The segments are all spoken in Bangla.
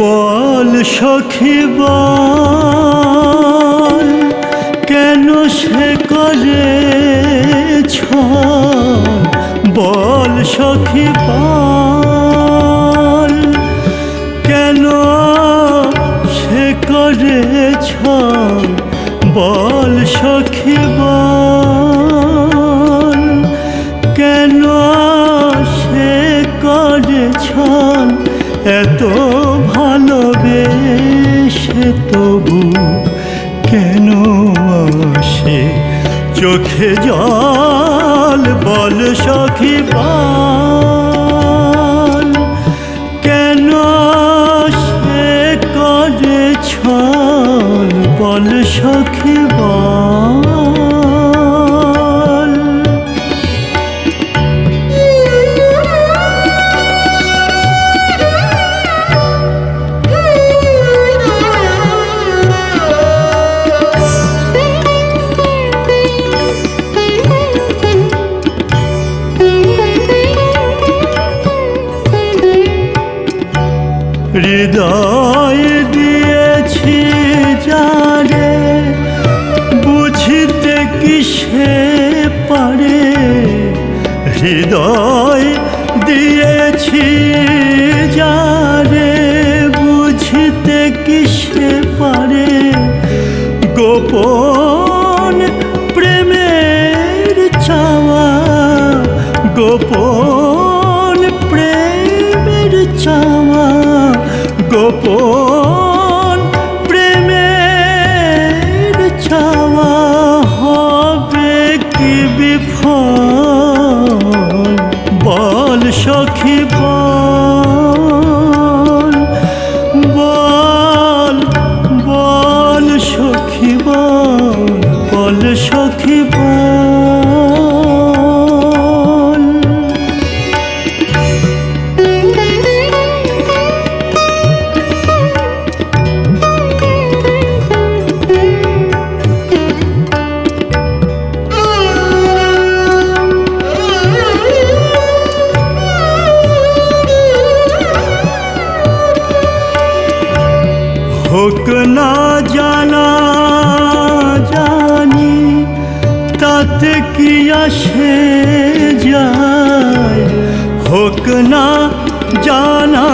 বল সখী বল, কেন সে করে বল সখী বল, কেন সে করে বল সখী বল। চোখে জল বল সখী। হৃদয় দিয়েছি যারে বুঝতে কিসে পারে। হৃদয় দিয়েছি যারে বুঝতে কিসে পারে। গোপন প্রেমের চাওয়া, গোপন গোপন হোক না জানা জানি তাতে কি আসে যায়? হোক না জানা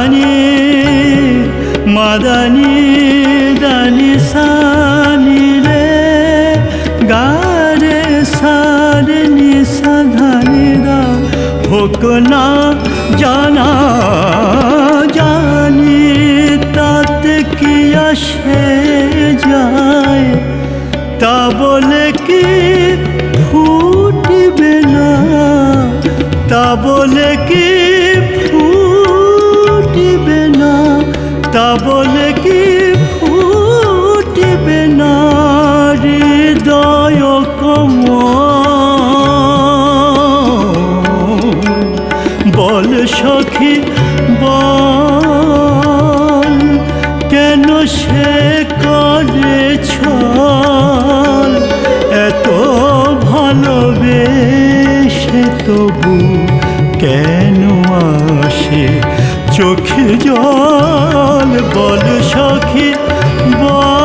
মা দা নি মা দা নি দা নি সা নি রে গা রে সা রে নি সা ধা নি দা। হোক না জানা, জানি তাতে কি আসে যায়। তা বলে কি ফুটবে না, তা বলে কি সখী বল, কেন সে করেছ এত ভালোবেসে তবু কেন আসে চোখে জল? বল সখী বল।